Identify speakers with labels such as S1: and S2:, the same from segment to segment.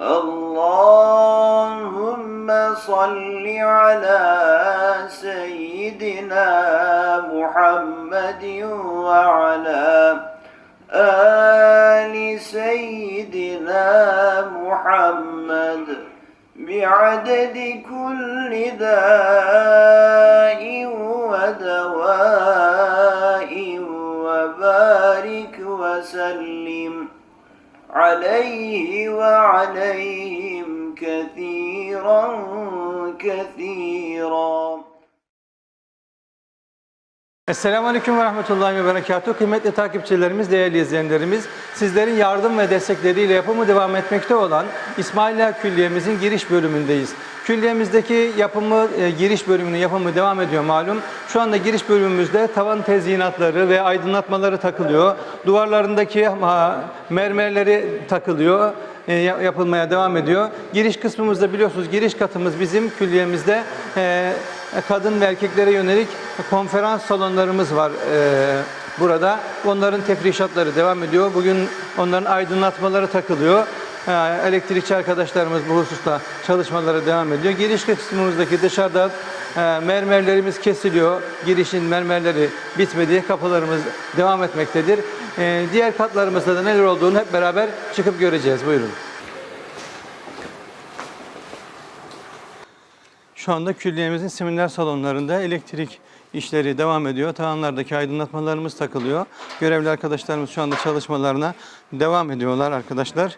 S1: اللهم صل على سيدنا محمد وعلى آل سيدنا محمد بعدد كل داء ودواء وبارك وسلم. عليه وعليهم كثيرا كثيرا
S2: Esselamu Aleyküm ve Rahmetullahi ve Berekatuhu. Kıymetli takipçilerimiz, değerli izleyenlerimiz, sizlerin yardım ve destekleriyle yapımı devam etmekte olan İsmaila Külliye'mizin giriş bölümündeyiz. Külliyemizdeki yapımı, e, giriş bölümünün yapımı devam ediyor malum. Şu anda giriş bölümümüzde tavan tezyinatları ve aydınlatmaları takılıyor. Duvarlarındaki ha, mermerleri takılıyor e, ya- yapılmaya devam ediyor. Giriş kısmımızda biliyorsunuz giriş katımız bizim külliyemizde e, kadın ve erkeklere yönelik konferans salonlarımız var e, burada. Onların tefrişatları devam ediyor. Bugün onların aydınlatmaları takılıyor. Elektrikçi arkadaşlarımız bu hususta çalışmalara devam ediyor. Giriş kısmımızdaki dışarıda e, mermerlerimiz kesiliyor. Girişin mermerleri bitmedi. Kapılarımız devam etmektedir. E, diğer katlarımızda da neler olduğunu hep beraber çıkıp göreceğiz. Buyurun. Şu anda külliyemizin seminer salonlarında elektrik işleri devam ediyor. Tavanlardaki aydınlatmalarımız takılıyor. Görevli arkadaşlarımız şu anda çalışmalarına devam ediyorlar arkadaşlar.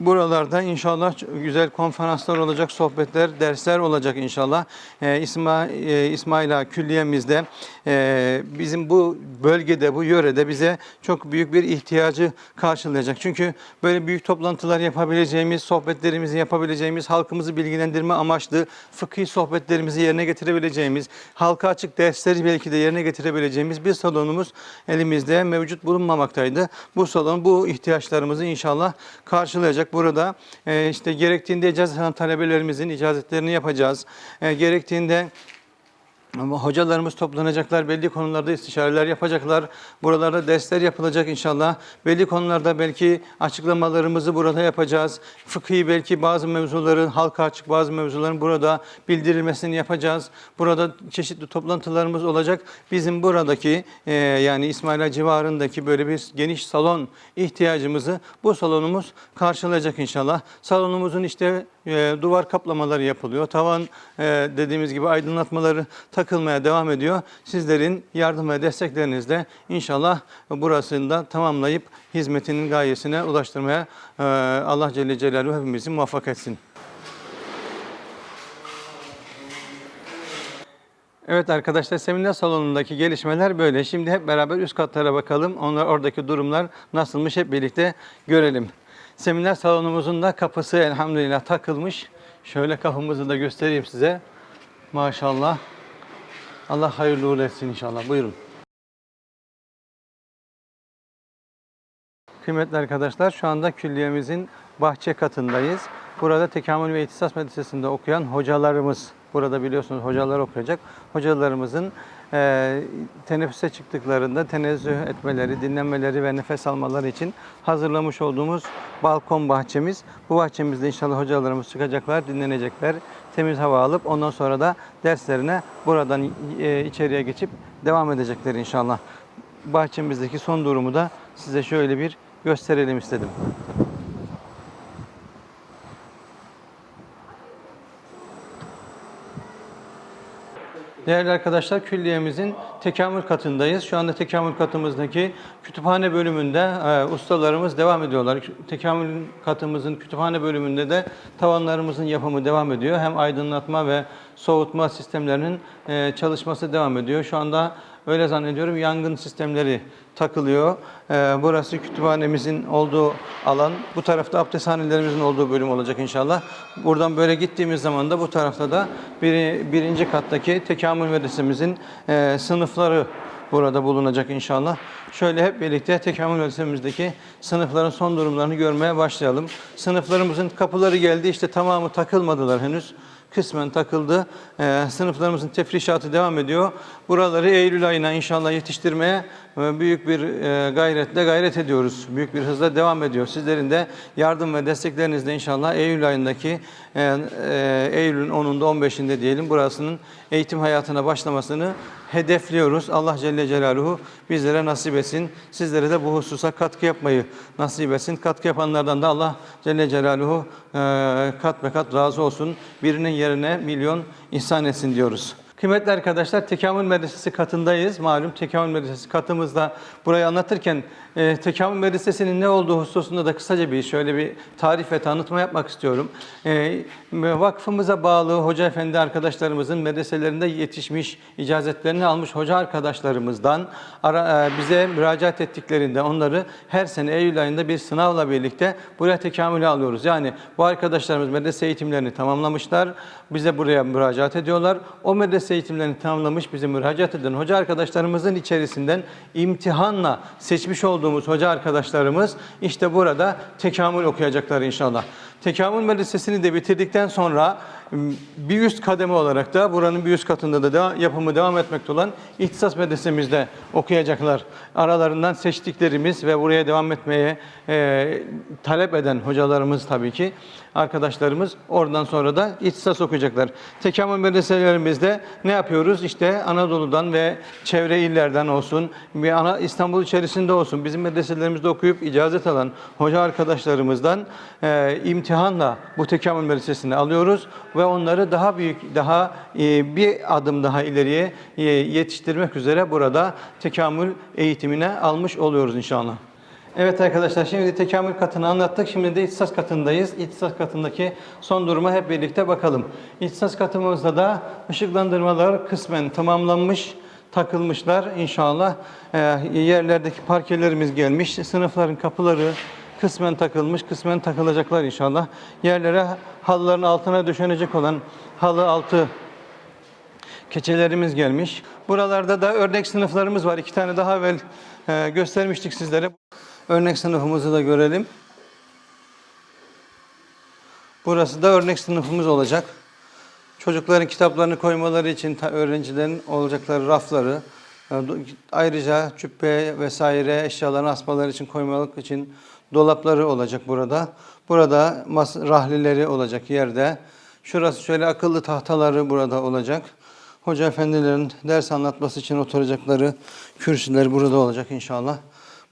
S2: Buralarda inşallah güzel konferanslar olacak, sohbetler, dersler olacak inşallah. Ee, İsma, e, İsmaila Külliye'mizde e, bizim bu bölgede, bu yörede bize çok büyük bir ihtiyacı karşılayacak. Çünkü böyle büyük toplantılar yapabileceğimiz, sohbetlerimizi yapabileceğimiz, halkımızı bilgilendirme amaçlı fıkhi sohbetlerimizi yerine getirebileceğimiz, halka açık dersleri belki de yerine getirebileceğimiz bir salonumuz elimizde mevcut bulunmamaktaydı. Bu salon bu ihtiyaçlarımızı inşallah karşılayacak. Burada e, işte gerektiğinde icazet talebelerimizin icazetlerini yapacağız. E, gerektiğinde ama hocalarımız toplanacaklar, belli konularda istişareler yapacaklar. Buralarda dersler yapılacak inşallah. Belli konularda belki açıklamalarımızı burada yapacağız. Fıkhi belki bazı mevzuların, halka açık bazı mevzuların burada bildirilmesini yapacağız. Burada çeşitli toplantılarımız olacak. Bizim buradaki e, yani İsmaila civarındaki böyle bir geniş salon ihtiyacımızı bu salonumuz karşılayacak inşallah. Salonumuzun işte e, duvar kaplamaları yapılıyor. Tavan e, dediğimiz gibi aydınlatmaları takılmaya devam ediyor. Sizlerin yardım ve desteklerinizle inşallah burasını da tamamlayıp hizmetinin gayesine ulaştırmaya e, Allah Celle Celaluhu hepimizi muvaffak etsin. Evet arkadaşlar seminer salonundaki gelişmeler böyle. Şimdi hep beraber üst katlara bakalım. Onlar oradaki durumlar nasılmış hep birlikte görelim. Seminer salonumuzun da kapısı elhamdülillah takılmış. Şöyle kapımızı da göstereyim size. Maşallah. Allah hayırlı uğurlu etsin inşallah. Buyurun. Kıymetli arkadaşlar şu anda külliyemizin bahçe katındayız. Burada tekamül ve ihtisas medresesinde okuyan hocalarımız, burada biliyorsunuz hocalar okuyacak. Hocalarımızın e, teneffüse çıktıklarında tenezzüh etmeleri, dinlenmeleri ve nefes almaları için hazırlamış olduğumuz balkon bahçemiz. Bu bahçemizde inşallah hocalarımız çıkacaklar, dinlenecekler, temiz hava alıp ondan sonra da derslerine buradan e, içeriye geçip devam edecekler inşallah. Bahçemizdeki son durumu da size şöyle bir gösterelim istedim. Değerli arkadaşlar külliyemizin tekamül katındayız. Şu anda tekamül katımızdaki kütüphane bölümünde e, ustalarımız devam ediyorlar. Tekamül katımızın kütüphane bölümünde de tavanlarımızın yapımı devam ediyor. Hem aydınlatma ve soğutma sistemlerinin e, çalışması devam ediyor. Şu anda öyle zannediyorum yangın sistemleri takılıyor. E, burası kütüphanemizin olduğu alan. Bu tarafta abdesthanelerimizin olduğu bölüm olacak inşallah. Buradan böyle gittiğimiz zaman da bu tarafta da bir, birinci kattaki tekamül medresemizin e, sınıfları burada bulunacak inşallah. Şöyle hep birlikte tekamül medresemizdeki sınıfların son durumlarını görmeye başlayalım. Sınıflarımızın kapıları geldi işte tamamı takılmadılar henüz. Kısmen takıldı. Ee, sınıflarımızın tefrişatı devam ediyor. Buraları Eylül ayına inşallah yetiştirmeye e, büyük bir e, gayretle gayret ediyoruz. Büyük bir hızla devam ediyor. Sizlerin de yardım ve desteklerinizle inşallah Eylül ayındaki e, e, Eylül'ün 10'unda 15'inde diyelim burasının eğitim hayatına başlamasını hedefliyoruz. Allah Celle Celaluhu bizlere nasip etsin. Sizlere de bu hususa katkı yapmayı nasip etsin. Katkı yapanlardan da Allah Celle Celaluhu e, kat be kat razı olsun. Birinin yerine milyon ihsan etsin diyoruz. Kıymetli arkadaşlar, Tekamül Medresesi katındayız. Malum Tekamül Medresesi katımızda burayı anlatırken e, Tekamül Medresesi'nin ne olduğu hususunda da kısaca bir şöyle bir tarif ve tanıtma yapmak istiyorum. E, vakfımıza bağlı hoca efendi arkadaşlarımızın medreselerinde yetişmiş, icazetlerini almış hoca arkadaşlarımızdan ara, e, bize müracaat ettiklerinde onları her sene Eylül ayında bir sınavla birlikte buraya tekamüle alıyoruz. Yani bu arkadaşlarımız medrese eğitimlerini tamamlamışlar, bize buraya müracaat ediyorlar. O medrese eğitimlerini tamamlamış, bize müracaat eden hoca arkadaşlarımızın içerisinden imtihanla seçmiş olduğumuz hoca arkadaşlarımız işte burada tekamül okuyacaklar inşallah. Tekamül medresesini de bitirdikten sonra bir üst kademe olarak da buranın bir üst katında da yapımı devam etmekte olan ihtisas medresemizde okuyacaklar. Aralarından seçtiklerimiz ve buraya devam etmeye e, talep eden hocalarımız tabii ki arkadaşlarımız oradan sonra da ihtisas okuyacaklar. Tekamül medreselerimizde ne yapıyoruz? İşte Anadolu'dan ve çevre illerden olsun, bir ana İstanbul içerisinde olsun bizim medreselerimizde okuyup icazet alan hoca arkadaşlarımızdan e, imtihanla bu tekamül medresesini alıyoruz ve onları daha büyük, daha e, bir adım daha ileriye e, yetiştirmek üzere burada tekamül eğitimine almış oluyoruz inşallah. Evet arkadaşlar şimdi tekamül katını anlattık. Şimdi de ihtisas katındayız. İhtisas katındaki son duruma hep birlikte bakalım. İhtisas katımızda da ışıklandırmalar kısmen tamamlanmış, takılmışlar inşallah. Ee, yerlerdeki parkelerimiz gelmiş. Sınıfların kapıları kısmen takılmış, kısmen takılacaklar inşallah. Yerlere halıların altına döşenecek olan halı altı keçelerimiz gelmiş. Buralarda da örnek sınıflarımız var. İki tane daha evvel e, göstermiştik sizlere. Örnek sınıfımızı da görelim. Burası da örnek sınıfımız olacak. Çocukların kitaplarını koymaları için öğrencilerin olacakları rafları, e, ayrıca cübbe vesaire eşyalarını asmaları için koymalık için dolapları olacak burada. Burada rahlileri olacak yerde. Şurası şöyle akıllı tahtaları burada olacak. Hoca efendilerin ders anlatması için oturacakları kürsüler burada olacak inşallah.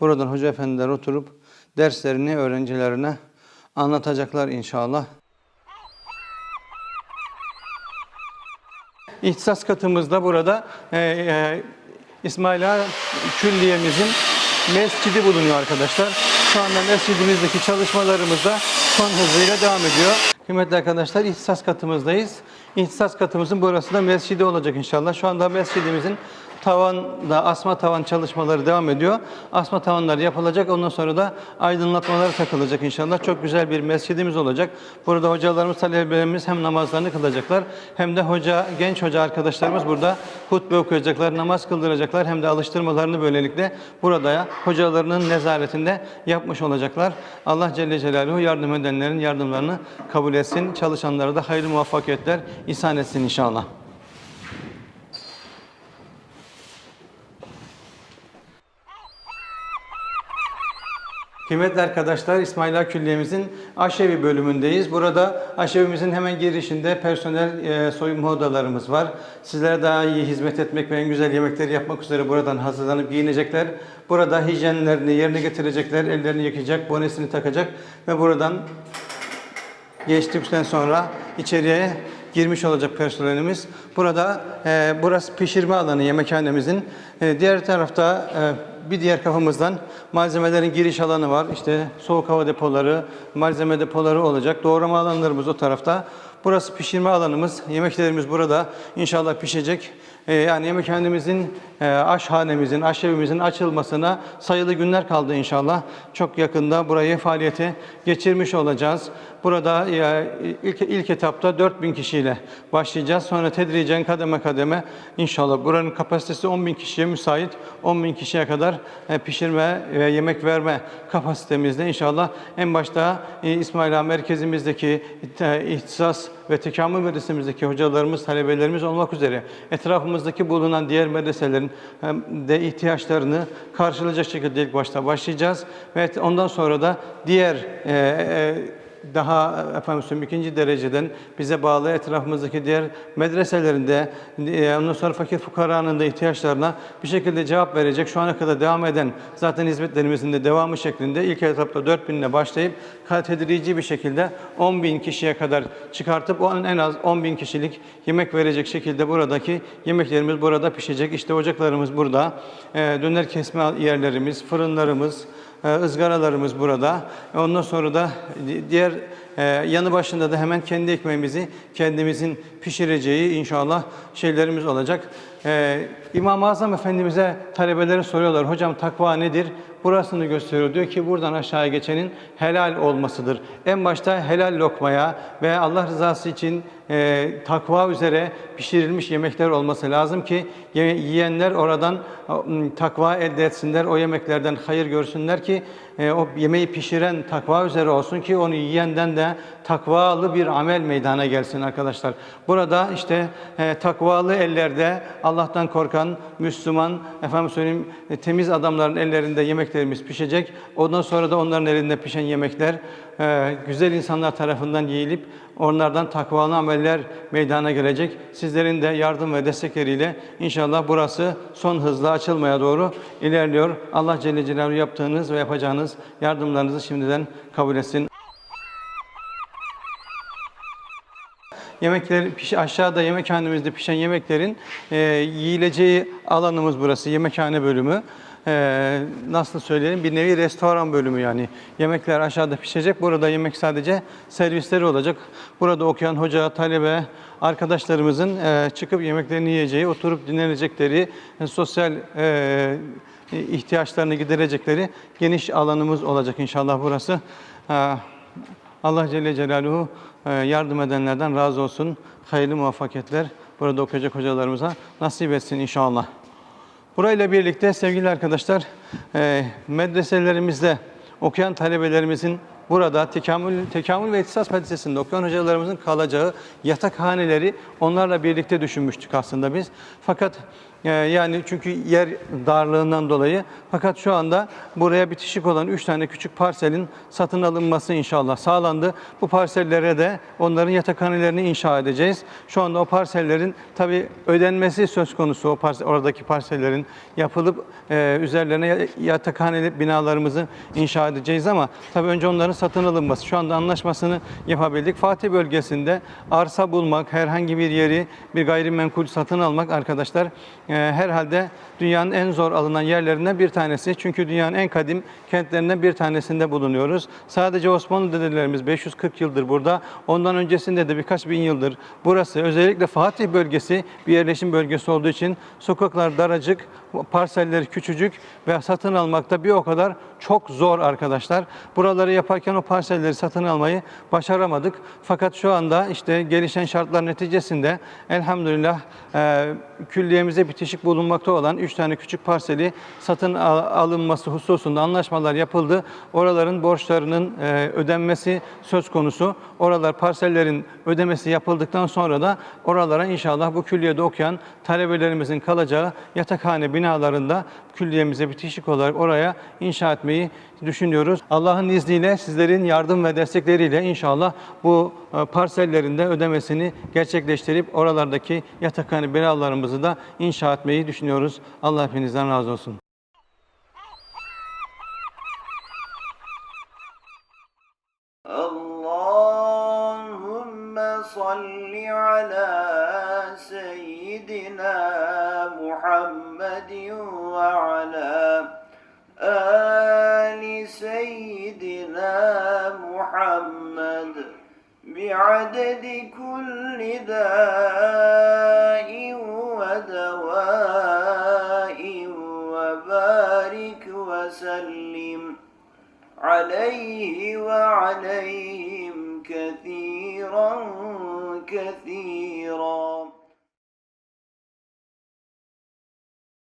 S2: Buradan hoca efendiler oturup derslerini öğrencilerine anlatacaklar inşallah. İhtisas katımızda burada e, e, İsmail Ağa Külliye'mizin mescidi bulunuyor arkadaşlar. Şu anda mescidimizdeki çalışmalarımız da son hızıyla devam ediyor. Kıymetli arkadaşlar ihtisas katımızdayız. İhtisas katımızın burası da mescidi olacak inşallah. Şu anda mescidimizin tavanda asma tavan çalışmaları devam ediyor. Asma tavanlar yapılacak. Ondan sonra da aydınlatmaları takılacak inşallah. Çok güzel bir mescidimiz olacak. Burada hocalarımız, talebelerimiz hem namazlarını kılacaklar hem de hoca, genç hoca arkadaşlarımız burada hutbe okuyacaklar, namaz kıldıracaklar hem de alıştırmalarını böylelikle burada hocalarının nezaretinde yapmış olacaklar. Allah Celle Celaluhu yardım edenlerin yardımlarını kabul etsin. Çalışanlara da hayırlı muvaffakiyetler ihsan etsin inşallah. Kıymetli arkadaşlar İsmail Ağa Külliye'mizin aşevi bölümündeyiz. Burada aşevimizin hemen girişinde personel e, soyunma odalarımız var. Sizlere daha iyi hizmet etmek ve en güzel yemekleri yapmak üzere buradan hazırlanıp giyinecekler. Burada hijyenlerini yerine getirecekler, ellerini yıkayacak, bonesini takacak ve buradan geçtikten sonra içeriye girmiş olacak personelimiz. Burada e, burası pişirme alanı yemekhanemizin. E, diğer tarafta e, bir diğer kapımızdan malzemelerin giriş alanı var. İşte soğuk hava depoları, malzeme depoları olacak. Doğrama alanlarımız o tarafta. Burası pişirme alanımız. Yemeklerimiz burada inşallah pişecek. E, yani yemekhanemizin, e, aşhanemizin, aşevimizin açılmasına sayılı günler kaldı inşallah. Çok yakında burayı faaliyete geçirmiş olacağız. Burada e, ilk, ilk etapta 4000 kişiyle başlayacağız. Sonra tedricen kademe kademe inşallah buranın kapasitesi 10 bin kişiye müsait. 10 bin kişiye kadar e, pişirme ve yemek verme kapasitemizde inşallah en başta e, İsmail Ağa merkezimizdeki ihtisas ve tekamül medresemizdeki hocalarımız, talebelerimiz olmak üzere etrafımızdaki bulunan diğer medreselerin de ihtiyaçlarını karşılayacak şekilde ilk başta başlayacağız. Ve ondan sonra da diğer e, e, daha efendim söyleyeyim ikinci dereceden bize bağlı etrafımızdaki diğer medreselerinde e, ondan sonra fakir fukaranın da ihtiyaçlarına bir şekilde cevap verecek. Şu ana kadar devam eden zaten hizmetlerimizin de devamı şeklinde ilk etapta 4000 ile başlayıp tedrici bir şekilde 10 bin kişiye kadar çıkartıp onun en az 10 bin kişilik yemek verecek şekilde buradaki yemeklerimiz burada pişecek. İşte ocaklarımız burada, e, döner kesme yerlerimiz, fırınlarımız, e, ızgaralarımız burada. Ondan sonra da di- diğer e, yanı başında da hemen kendi ekmeğimizi kendimizin pişireceği inşallah şeylerimiz olacak. E, İmam-ı Azam Efendimiz'e talebeleri soruyorlar. Hocam takva nedir? Burasını gösteriyor. Diyor ki buradan aşağıya geçenin helal olmasıdır. En başta helal lokmaya ve Allah rızası için e, takva üzere pişirilmiş yemekler olması lazım ki ye- yiyenler oradan takva elde etsinler, o yemeklerden hayır görsünler ki e, o yemeği pişiren takva üzere olsun ki onu yiyenden de takvalı bir amel meydana gelsin arkadaşlar. Burada işte e, takvalı ellerde Allah'tan korkan Müslüman, efendim söyleyeyim e, temiz adamların ellerinde yemeklerimiz pişecek. Ondan sonra da onların elinde pişen yemekler e, güzel insanlar tarafından yiyilip onlardan takvalı ameller meydana gelecek. Sizlerin de yardım ve destekleriyle inşallah burası son hızla açılmaya doğru ilerliyor. Allah Celle Celaluhu yaptığınız ve yapacağınız yardımlarınızı şimdiden kabul etsin. Yemekler piş, aşağıda yemekhanemizde pişen yemeklerin e, yiyileceği alanımız burası yemekhane bölümü. E, nasıl söyleyelim bir nevi restoran bölümü yani. Yemekler aşağıda pişecek. Burada yemek sadece servisleri olacak. Burada okuyan hoca, talebe, arkadaşlarımızın e, çıkıp yemeklerini yiyeceği, oturup dinlenecekleri, e, sosyal e, ihtiyaçlarını giderecekleri geniş alanımız olacak inşallah burası. E, Allah Celle Celaluhu e, yardım edenlerden razı olsun. Hayırlı muvaffakiyetler burada okuyacak hocalarımıza nasip etsin inşallah. Burayla birlikte sevgili arkadaşlar e, medreselerimizde okuyan talebelerimizin burada tekamül, tekamül ve ihtisas medresesinde okuyan hocalarımızın kalacağı yatakhaneleri onlarla birlikte düşünmüştük aslında biz. Fakat e, yani çünkü yer darlığından dolayı fakat şu anda buraya bitişik olan 3 tane küçük parselin satın alınması inşallah sağlandı. Bu parsellere de onların yatakhanelerini inşa edeceğiz. Şu anda o parsellerin tabi ödenmesi söz konusu o parsel, oradaki parsellerin yapılıp e, üzerlerine ya- yatakhane binalarımızı inşa edeceğiz ama tabi önce onların satın alınması. Şu anda anlaşmasını yapabildik. Fatih bölgesinde arsa bulmak, herhangi bir yeri bir gayrimenkul satın almak arkadaşlar e, herhalde dünyanın en zor alınan yerlerinden bir tanesi. Çünkü dünyanın en kadim kentlerinden bir tanesinde bulunuyoruz. Sadece Osmanlı dedelerimiz 540 yıldır burada. Ondan öncesinde de birkaç bin yıldır burası. Özellikle Fatih bölgesi bir yerleşim bölgesi olduğu için sokaklar daracık, parselleri küçücük ve satın almakta bir o kadar çok zor arkadaşlar. Buraları yaparken o parselleri satın almayı başaramadık. Fakat şu anda işte gelişen şartlar neticesinde elhamdülillah e, külliyemize bitişik bulunmakta olan 3 tane küçük parseli satın al- alınması hususunda anlaşmalar yapıldı. Oraların borçlarının e, ödenmesi söz konusu. Oralar parsellerin ödemesi yapıldıktan sonra da oralara inşallah bu külliyede okuyan talebelerimizin kalacağı yatakhane binalarında külliyemize bitişik olarak oraya inşa etmeyi düşünüyoruz. Allah'ın izniyle sizlerin yardım ve destekleriyle inşallah bu e, parsellerin de ödemesini gerçekleştirip oralardaki yatakhane binalarımızı da inşa etmeyi düşünüyoruz. Allah hepinizden razı olsun.
S1: بعدد كل داء ودواء وبارك وسلم عليه وعليهم